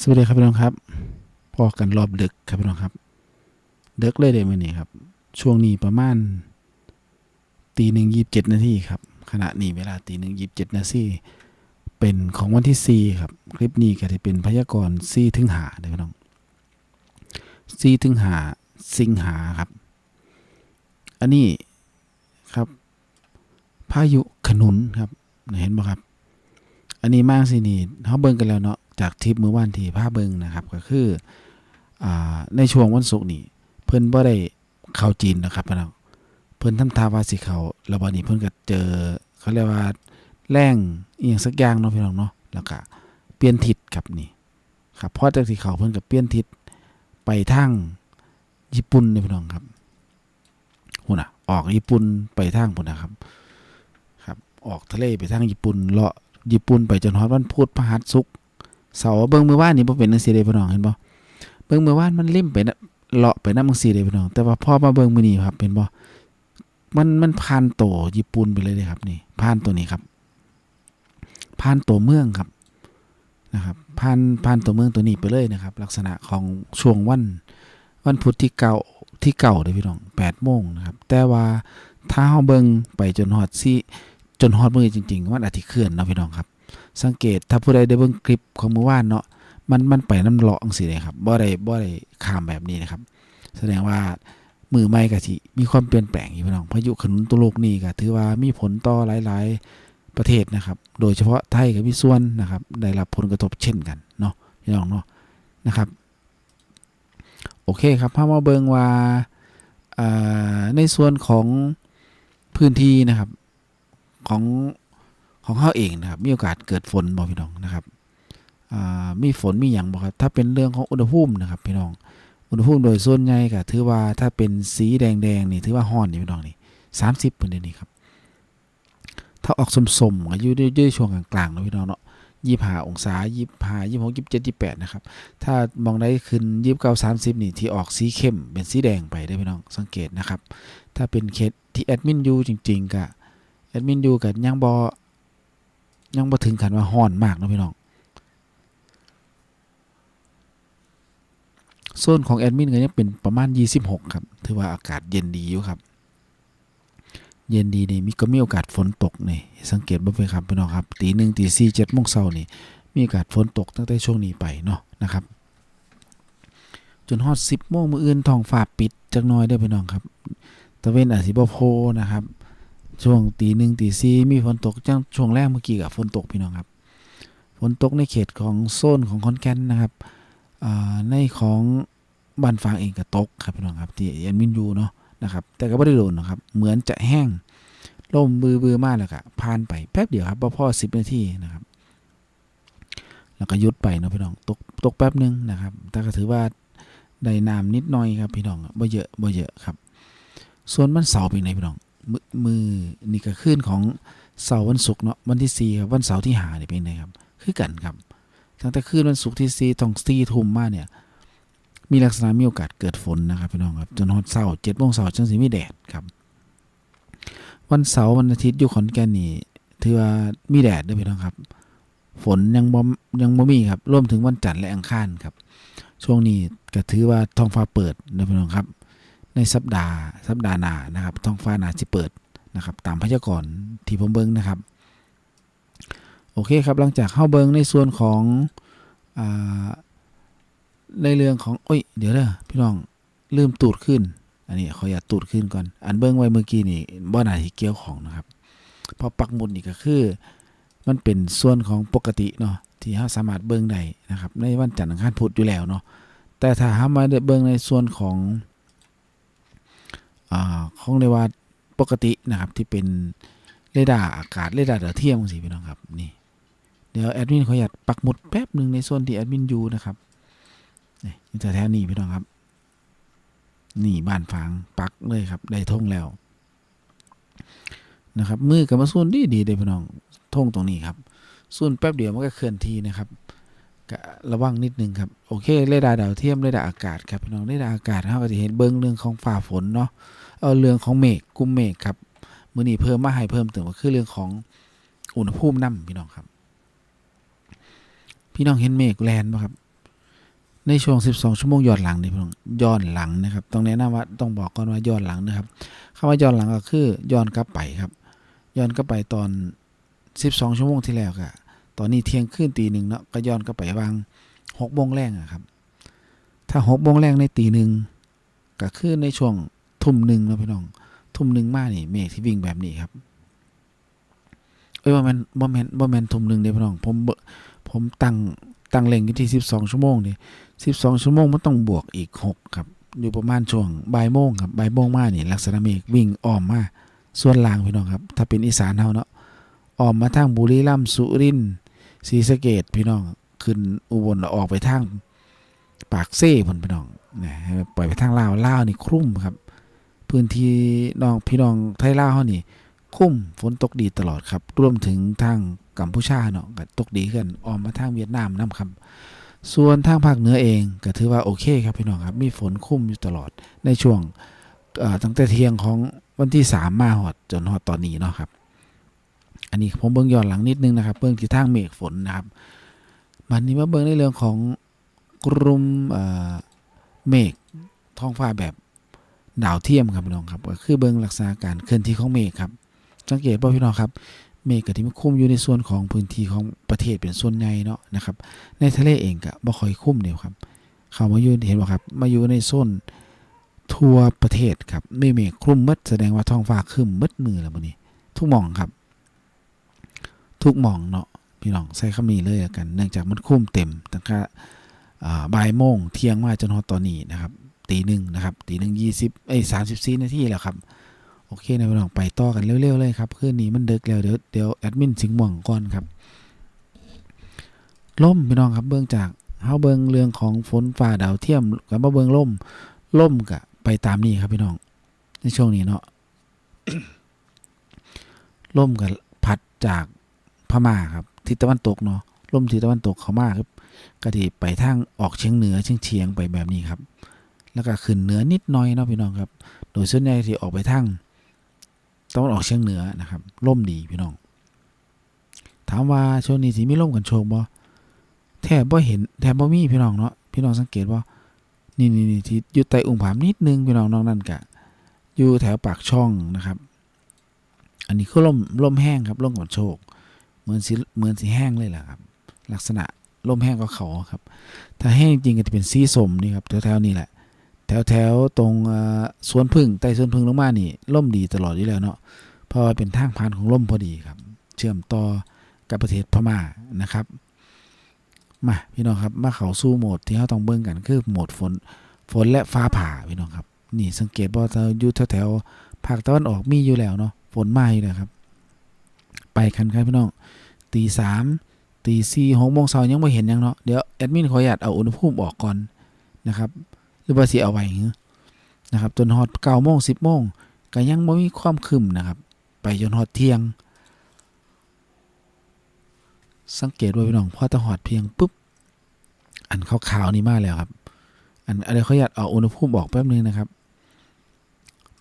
สวัสดีครับพี่น้องครับพอกันรอบดึกครับพี่น้องครับดึกเลยเดมื่อนี้ครับ ช่วงนี้ประมาณตีหนึ่งยีิบเจ็ดนาทีครับขณะนี้เวลาตีหนึ่งยีิบเจ็ดนาทีเป็นของวันที่สี่ครับ คลิปนี้ก็จะเป็นพยากรณ์สี่ถึงหาเด้อพี่น้องสี่ถึงหาสิงหาครับ อันนี้ครับพายุขนุนครับเห็นไหมครับ อันนี้มากสินี่เขาเบิ่งกันแล้วเนาะ จากทริปเมื้อวานที่พาเบิ่งนะครับ ก็คืออในช่วงวันศุกร์นี่เพิ่นบ่ได้เข้าจีนนะครับพี่น้องเพิ่นทำทาวาสิเขาแล้วบัดนี้เพิ่นก็เจอเขาเรียกว่าแรงอีหยังสักอย่างเนาะพี่น้องเนาะแล้วก็เปลี่ยนทิศครับนี่ครับพอจากที่เขาเพิ่นก็เปลี่ยนทิศไปทางญี่ปุ่นเลยพี่น้องครับหุ่นน่ะออกญี่ปุ่นไปทางพุ่นนะครับ ครับ ออกทะเลไปทางญี่ปุ่นเลาะญี่ปุ่นไปจนฮอดวันพุธพฤหัสศุกร์ เสาเบิ่งมือว่านนี่บ่เป็นจังซี่เด้พี่น้องเห็นบ่เบิ่งมือว่านมันลิ่มไปนะเลาะไปนำจังซี่เด้พี่น้อง แต่ว่าพอมาเบิ่งมื้อนี้ครับเห็นบ่มันมันผ่านโตญี่ปุ่นไปเลยเด้ครับนี่ผ่านตัวนี้ครับผ่านตัวเมืองครับนะครับผ่านผ่านตัวเมืองตัวนี้ไปเลยนะครับ ลักษณะของช่วงวันวันพุธที่เก่าที่เก่าเด้อพี่น้อง8โมงนะครับ แต่ว่าถ้าเฮาเบิ่งไปจนฮอดซี่จนฮอดมือจริงๆวันอาทิตย์เคลื่อนนะพี่น้องครับ สังเกตถ้าผู้ใดได้เบิ่งคลิปของเมื่อวานเนาะมันมันไปน้ำเลาะจังสีเลยครับบ่ได้บ่ได้ข้ามแบบนี้นะครับ แสดงว่ามือใหม่ก็สิมีความเปลี่ยนแปลงอยู่พี่น้องพายุขนุนตัวโลกนี้ก็ถือว่ามีผลต่อหลาย ๆ ประเทศนะครับ โดยเฉพาะไทยก็มีส่วนนะครับ ได้รับผลกระทบเช่นกันเนาะพี่น้องเนาะนะครับโอเคครับพามาเบิงว่าในส่วนของพื้นที่นะครับของ ของเขาเองนะครับ มีโอกาสเกิดฝนบ่พี่น้องนะครับมีฝนมีอย่างบ่ครับถ้าเป็นเรื่องของอุณหภูมินะครับพี่น้อง อุณหภูมิโดยส่วนใหญ่ก็ถือว่าถ้าเป็นสีแดงๆนี่ถือว่าร้อนนี่พี่น้องนี่สามสิบเปอร์เซ็นต์นี่ครับถ้าออกสมๆก็อยู่ด้วยช่วงกลางๆนะพี่น้องเนาะยี่ห้าองศายี่ห้ายี่หกยี่เจ็ดยี่แปดนะครับ ถ้ามองได้ขึ้นยี่สิบเก้าสามสิบนี่ที่ออกสีเข้มเป็นสีแดงไปได้พี่น้องสังเกตนะครับ ถ้าเป็นเคสที่แอดมินอยู่จริงๆก็แอดมินดูกันยังบอ ยังบ่ถึงขันว่าฮ้อนมากนะพี่น้องโซนของแอดมินก็ยังเป็นประมาณ 26 ครับ ถือว่าอากาศเย็นดีอยู่ครับ เย็นดีนี่มีก็มีโอกาสฝนตกนี่สังเกตบ่เป็นครับพี่น้องครับตีหนึ่งตีสี่เจ็ดโมงเช้านี่ มีโอกาสฝนตกตั้งแต่ช่วงนี้ไปเนาะนะครับ จนฮอด10โมงมื้ออื่นท้องฟ้าปิดจักน่อยเด้พี่น้องครับตะเวนอาจสิบ่โพนะครับ ช่วงตีหนึ่งตีสี่มีฝนตกจังช่วงแรกเมื่อกี้กับฝนตกพี่น้องครับฝนตกในเขตของโซนของคอนแกนนะครับในของบ้านฟางเองก็ตกครับพี่น้องครับที่แอดมินยูเนาะนะครับ แต่ก็ไม่ได้โดนนะครับ เหมือนจะแห้งลมบือบือมากแล้วก็ผ่านไปแป๊บเดียวครับบ่พอสิบนาทีนะครับ แล้วก็ยุดไปเนาะพี่น้องตกตกแป๊บหนึงนะครับ แต่ก็ถือว่าได้น้ำนิดหน่อยครับพี่น้องบ่เยอะบ่เยอะครับ ส่วนวันเสาร์เป็นไงพี่น้อง มือมือนี่ก็ขึ้นของเสาร์วันศุกร์เนาะวันที่สี่ครับวันเสาร์ที่หาเนี่ยเป็นไงครับคือกันครับตั้งแต่คืนวันศุกร์ที่สี่ตองสี่ทุ่มมาเนี่ยมีลักษณะมีโอกาสเกิดฝนนะครับพี่น้องครับจนฮอดเสาร์เจ็ดโมงเสาร์จังสีมีแดดครับ วันเสาร์วันอาทิตย์อยู่ขอนแก่นนี่ถือว่ามีแดดด้วยพี่น้องครับ ฝนยังบ่ยังบ่มีครับรวมถึงวันจันทร์และอังคารครับ ช่วงนี้ก็ถือว่าท้องฟ้าเปิดนะพี่น้องครับ ในสัปดาห์ สัปดาห์หน้านะครับท้องฟ้านาจะเปิดนะครับตามพยากรณ์ที่ผมเบิ่งนะครับ โอเคครับหลังจากเข้าเบิ่งในส่วนของอในเรื่องของโอ้ยเดี๋ยวเด้อพี่น้องลืมตูดขึ้น อันนี้ขออย่าตตูดขึ้นก่อน อันเบิ่งไว้เมื่อกี้นี่บ่น่าที่เกี่ยวของนะครับพราะปักหมุดนี่ก็คือ มันเป็นส่วนของปกติเนาะที่เราสามารถเบิ่งได้นะครับ ในวันจันทร์อังคารพุธอยู่แล้วเนาะแต่ถ้าเฮามาเบิ่งในส่วนของ ของเรียกว่าปกตินะครับที่เป็นเรดาร์อากาศเรดาร์ดาวเทียมสิพี่น้องครับนี่เดี๋ยวแอดมินขออนุญาตปักหมุดแป๊บหนึ่งในโซนที่แอดมินอยู่นะครับนี่แถวนี้พี่น้องครับนี่บ้านฟางปักเลยครับได้ท่งแล้วนะครับมือกับมาส่วนดีดีเลยพี่น้องท่งตรงนี้ครับส่วนแป๊บเดียวมันก็เคลื่อนที่นะครับ ระวังนิดนึงครับ โอเคเรดาร์ดาวเทียมเรดาร์อากาศครับพี่น้องเรดาร์อากาศเราก็จะเห็นเบิ้องเรื่องของฝ่าฝนเนาะเอาเรื่องของเมฆกลุ่มเมฆครับมื้อนี้เพิ่มมาให้เพิ่มเติมก็คือเรื่องของอุณหภูมิน้ำพี่น้องครับ พี่น้องเห็นเมฆแลนบ่ครับ ในช่วง 12 ชั่วโมงย้อนหลังนี่พี่น้องย้อนหลังนะครับต้องแนะนำว่าต้องบอกก่อนว่าย้อนหลังนะครับคำว่าย้อนหลังก็คือย้อนกลับไปครับย้อนกลับไปตอน 12 ชั่วโมงที่แล้วก็ ตอนนี้เที่ยงคืนตีหนึ่งเนาะก็ย้อนกลับไปวาง6โมงแรงอะครับ ถ้า6โมงแรงในตีหนึ่งก็คือในช่วงทุ่มหนึ่งนะพี่น้อง ทุ่มหนึ่งมากนี่เมฆที่วิ่งแบบนี้ครับ เอ้ยบ่แมนบ่แมนบ่แมนทุ่มหนึ่งเด้พี่น้อง ผมเบผมตั้งตั้งเล็งอยู่ที่12ชั่วโมงนี่12ชั่วโมงมันต้องบวกอีก6ครับ อยู่ประมาณช่วงบ่ายโมงครับบ่ายโมงมากนี่ลักษณะเมฆวิ่งอ้อมมาส่วนล่างพี่น้องครับ ถ้าเป็นอีสานเฮาเนาะอ้อมมาทางบุรีรัมย์สุรินทร์ ศรีสะเกษพี่น้องขึ้นอุบลออกไปทางปากเซ่พนพี่น้องนะปล่อยไปทางลาวลาวนี่ครุ่มครับ พื้นที่น้องพี่น้องไทยลาวเฮานี่คุ้มฝนตกดีตลอดครับรวมถึงทางกัมพูชาเนาะก็ตกดีขึ้นออมมาทางเวียดนามนํครับ ส่วนทางภาคเหนือเองก็ถือว่าโอเคครับพี่น้องครับ มีฝนคุ้มอยู่ตลอดในช่วงตั้งแต่เที่ยงของวันที่ 3 มาฮอดจนฮอดตอนนี้เนาะครับ อันนี้ผมเบิ่งย้อนหลังนิดนึงนะครับเบิ่งที่ทางเมฆฝนนะครับมันนี้มาเบิ่งในเรื่องของกลุ่มเออเมฆท้องฟ้าแบบดาวเทียมครับพี่น้องครับก็คือเบิ่งลักษณะการเคลื่อนที่ของเมฆครับ สังเกตว่พี่น้องครับ เมฆก็ที่มันคุ้มอยู่ในส่วนของพื้นที่ของประเทศเป็นส่วนใหญ่เนาะนะครับ ในทะเลเองก็บ่ค่อยคุ้มเดียวครับ เข้ามาอยู่เห็นบ่ครับ มาอยู่ในโซนทั่วประเทศครับไมีเมฆคลุมหมดแสดงว่าท้องฟ้าครึมหมดมือแล้วมื้อนี้ ทุกหม่องครับ ทุกหม่องเนาะพี่น้องใช้คำนี้เลยกัน เนื่องจากมันคลุมเต็มตั้งแต่บ่ายโมงเที่ยงมาจนฮอดตอนนี้นะครับตีหนึ่งนะครับตีหนึ่งยี่สิบเอ้ยสามสิบสี่นาทีแล้วครับโอเคนะพี่น้องไปต่อกันเร็วๆเลยครับคืนนี้มันเดึกแล้วเดี๋ยวเดี๋ยวแอดมินสิงห์ม่วงก่อนครับล่มพี่น้องครับเบื้องจากเฮาเบิ่งเรื่องของฝนฟ้าดาวเทียมกับมาเบิ่งล่มล่มกะไปตามนี้ครับพี่น้อง ในช่วงนี้เนาะล่มกับพัดจาก พม่าครับทิศตะวันตกเนาะล่มทิศตะวันตกเขามากครับก็ที่ไปทางออกเฉียงเหนือเฉียงเฉียงไปแบบนี้ครับ แล้วก็ขึ้นเหนือนิดหน่อยเนาะพี่น้องครับ โดยส่วนใหญ่ที่ออกไปทางตะวันออกเฉียงเหนือนะครับล่มดีพี่น้อง ถามว่าช่วงนี้สิมีล่มกันโชกบ่แทบบ่เห็นแทบบ่มีพี่น้องเนาะพี่น้องสังเกตว่านี่นี่นี่ที่อยู่ใต้องค์ผามนิดนึงพี่น้องน้อกนั้นกะอยู่แถวปากช่องนะครับ อันนี้คือล่มล่มแห้งครับล่มกันโชก เหมือนสิเหมือนสีแห้งเลยแหละครับ ลักษณะล่มแห้งก็เขาครับ ถ้าแห้งจริงก็จะเป็นสีสมนี่ครับแถวๆนี้แหละ แถวๆตรงสวนพึ่งใต้สวนพึ่งลงมานี่ล่มดีตลอดอยู่แล้วเนาะเพราะว่าเป็นทางผ่านของล่มพอดีครับ เชื่อมต่อกับประเทศพม่านะครับมาพี่น้องครับมาเขาสู่โหมดที่เราต้องเบิ่งกันคือโหมดฝนฝนและฟ้าผ่าพี่น้องครับ นี่สังเกตว่าจะอยู่แถวแถวๆภาคตะวันออกมีอยู่แล้วเนาะฝนมาอยู่แล้วครับ ไปกันครับพี่น้องตีสามตีสี่หกโมงเช้ายังไม่เห็นยังเนาะเดี๋ยวแอดมินขออนุญาตเอาอุณหภูมิออกก่อนนะครับหรือว่าสิเอาไว้นะครับจนฮอดเก้าโมงสิบโมงก็ยังไม่มีความคืมนะครับ ไปจนฮอดเที่ยง สังเกตว่าพี่น้องพอตะหอดเพียงปุ๊บอันขาวๆนี่มาแล้วครับ อันอะไรขาอยากเอาอุณหภูมิบอกแป๊บนึงนะครับ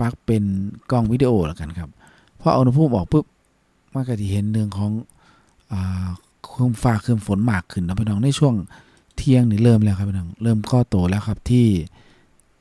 ปลักเป็นกล้องวิดีโอแล้วกันครับพอเอาอุณหภูมิออกปุ๊บ มันก็จะเห็นเรื่องของอ่าคืมฟ้าคืมฝนมากขึ้นนะพี่น้องในช่วงเที่ยงนี่เริ่มแล้วครับพี่น้องเริ่มข้อโตแล้วครับที่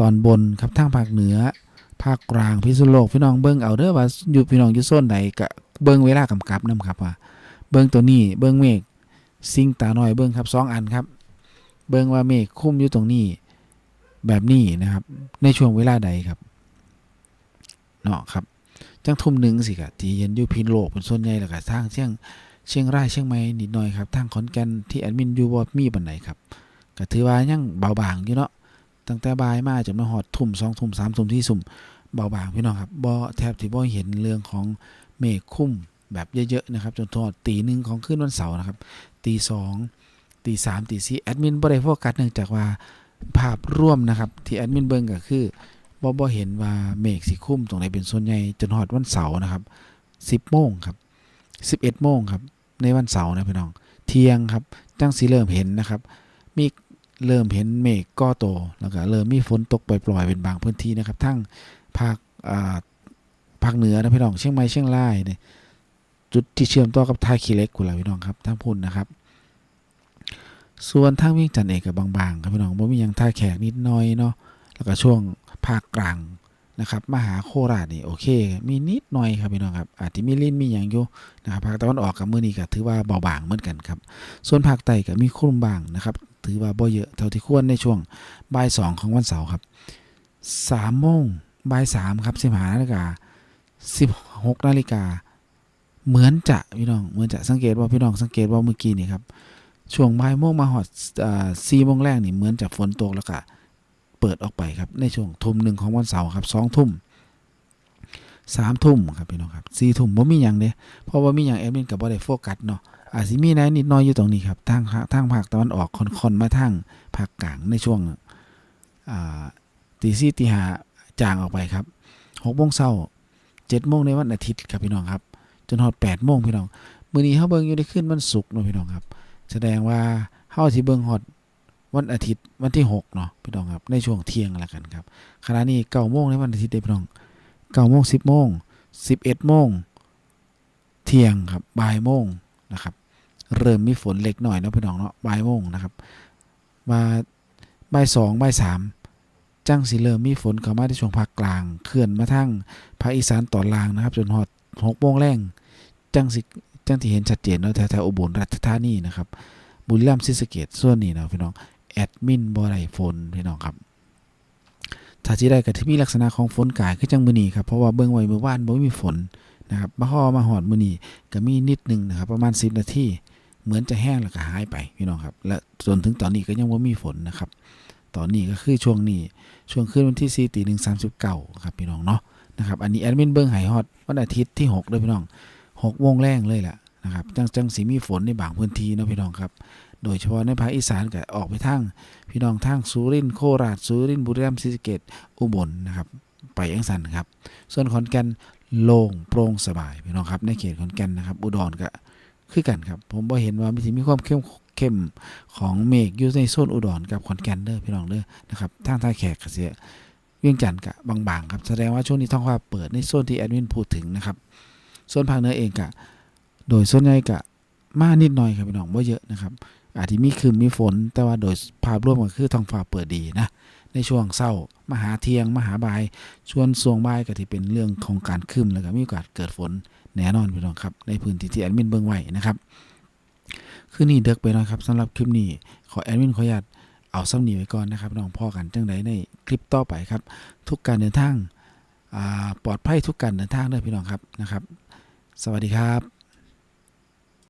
ตอนบนครับทางภาคเหนือ ภาคกลางพิษณุโลกพี่น้องเบิ้งเอาเด้อว่าอยู่พี่น้องอยู่โซนไหนก็เบิ้งเวลากำกับนํครับว่าเบิ้งตัวนี้เบิ้งเมฆซิงตาน้อยเบิ้งครับสองอันครับ เบิ้งว่าเมฆคุ้มอยู่ตรงนี้แบบนี้นะครับ ในช่วงเวลาใดครับเนาะครับ จังทุ่มหนึ่งสิกะที่เย็นอยู่พินโลกเป็นส่วนใหญ่แล้วก็ทางเชียงเชียงรายเชียงใหม่นิดหน่อยครับทางขอนแก่นที่แอดมินอยู่บ่มีปานใดครับก็ถือว่ายังเบาบางอยู่เนาะตั้งแต่บ่ายมาจนมาฮอดทุ่มสองทุ่มสามทุ่มที่สุ่มเบาบางพี่น้องครับบ่แทบที่บ่เห็นเรื่องของเมฆคุ้มแบบเยอะๆนะครับจนทอดตีหนึ่งของคืนวันเสาร์นะครับตีสองตีสามตีสี่แอดมินบ่ได้โฟกัสเนื่องจากว่าภาพร่วมนะครับที่แอดมินเบิ่งก็คือ บ่บ่เห็นว่าเมฆสิคุ้มตรงไหนเป็นส่วนใหญ่จนฮอดวันเสาร์นะครับ10โมงครับ11โมงครับ ในวันเสาร์นะพี่น้อง เที่ยงครับจังสีเริ่มเห็นนะครับ มีเริ่มเห็นเมฆก้อโตแล้วก็เริ่มมีฝนตกปล่อยๆเป็นบางพื้นที่นะครับ ทั้งภาคอ่าภาคเหนือนะพี่น้องเชียงใหม่เชียงรายเนี่ยจุดที่เชื่อมต่อกับท่าขี้เล็กกุหลาบพี่น้องครับทั้งพุ่นนะครับ ส่วนทางวียงจันเองกับบางๆครับพี่น้องบ่มียังท่าแขกนิดหน่อยเนาะ แล้วก็ช่วงภาคกลางนะครับมหาโคราชนี่โอเค มีนิดหน่อยครับพี่น้องครับอาจจะมีลิ้นมีหยังอยู่นะครับภาคตะวันออกกับมือนี้ก็ถือว่าเบาบางเหมือนกันครับ ส่วนภาคใต้ก็มีคลุมบางนะครับ ถือว่าบ่เยอะเท่าที่ควรในช่วงบ่ายสองของวันเสาร์ครับสามโมงบ่ายสามครับสิบห้านาฬิกาสิบหกนาฬิกาเหมือนจะพี่น้องเหมือนจะสังเกตว่าพี่น้องสังเกตว่าเมื่อกี้นี่ครับช่วงบ่ายโมงมาหอดสี่โมงแรกนี่เหมือนจะฝนตกแล้วก็ เปิดออกไปครับในช่วงทุ่มหนึ่งของวันเสาร์ครับสองทุ่มสามทุ่มครับพี่น้องครับสี่ทุ่มบ่มีหยังเด้เพราะว่ามีหยังแอดมินกับบ่ได้โฟกัสเนาะอาจสิมีนายนิดน้อยอยู่ตรงนี้ครับทางทางภาคตะวันออกค่อนๆมาทางภาคกลางในช่วงตีสี่ตีห้าจางออกไปครับหกโมงเช้าเจ็ดโมงในวันอาทิตย์ครับพี่น้องครับ จนฮอดแปดโมงพี่น้องมื้อนี้เฮาเบิ่งอยู่ได้ขึ้นวันศุกเนาะพี่น้องครับ แสดงว่าเฮาสิเบิ่งฮอด วันอาทิตย์วันที่6เนาะพี่น้องครับในช่วงเที่ยงแล้วกันครับขณะนี้9โมงในวันอาทิตย์เด้พี่น้อง9โมง10โมง11โมงเที่ยงครับบ่ายโมงนะครับ เริ่มมีฝนเล็กหน่อยเนาะพี่น้องเนาะบ่ายโมงนะครับมาบ่ายสองบ่ายสามจังสิเริ่มมีฝนเข้ามาในช่วงภาคกลางเคลื่อนมาทางภาคอีสานตอนล่างนะครับ จนฮอด6โมงแรงจังสิจังที่เห็นชัดเจนเนาะแถวๆอุบลราชธานีนะครับบุรีรัมย์ศรีสะเกษส่วนนี้เนาะพี่น้อง แอดมินบ่ได้ฝนพี่น้องครับถ้าสิได้ก็ที่มีลักษณะของฝนกายคือจังมื้อนี้ครับเพราะว่าเบิ่งไว้เมื่อวานบ่มีฝนนะครับมาฮอมาฮอดมื้อนี้ก็มีนิดหนึงนะครับประมาณ 10 นาทีเหมือนจะแห้งแล้วก็หายไปพี่น้องครับ และจนถึงตอนนี้ก็ยังบ่มีฝนนะครับตอนนี้ก็คือช่วงนี้ช่วงคืนวันที่4ตี139ครับพี่น้องเนาะนะครับอันนี้แอดมินเบิ่งให้ฮอดวันอาทิตย์ที่6เด้อพี่น้องหกโมงแรงเลยแหละนะครับจังจังสีมีฝนในบางพื้นที่เนาะพี่น้องครับ โดยเฉพาะในภาคอีสานก็ออกไปทางพี่น้องทางสุรินทร์โคราชสุรินทร์บุรีรัมย์ศรีสะเกษอุบลนะครับ ไปยังสันครับ ส่วนขอนแก่นโล่งโปร่งสบายพี่น้องครับในเขตขอนแก่นนะครับ อุดรก็คือกันครับ ผมบ่เห็นว่ามีสิมีความเข้มเข้มของเมฆอยู่ในโซนอุดรกับขอนแก่นเด้อพี่น้องเด้อนะครับทางท่าแขกเสียเวียงจันทร์กะบางๆครับแสดงว่าช่วงนี้ท้องฟ้าเปิดในโซนที่แอดมินพูดถึงนะครับส่วนภาคเหนือเองกะโดยส่วนใหญ่กะมานิดหน่อยครับพี่น้องว่าเยอะนะครับ อาจจะมีคืนมีฝน แต่ว่าโดยภาพรวมก็คือท้องฟ้าเปิดดีนะ ในช่วงเศร้ามหาเทียง มหาบายช่วงสวงบายก็ที่เป็นเรื่องของการคืมแล้วก็มีโอกาสเกิดฝนแน่นอนพี่น้องครับ ในพื้นที่ที่แอดมินเบิ่งไว้นะครับคือนี่เด็กไปหน่อยครับสำหรับคลิปนี้ขอแอดมินขออนุญาตเอาซ้ำนีไว้ก่อนนะครับน้องพ่อกันจังไดในคลิปต่อไปครับ ทุกการเดินทางปลอดภัยทุกการเดินทางด้อพี่น้องครับนะครับ สวัสดีครับ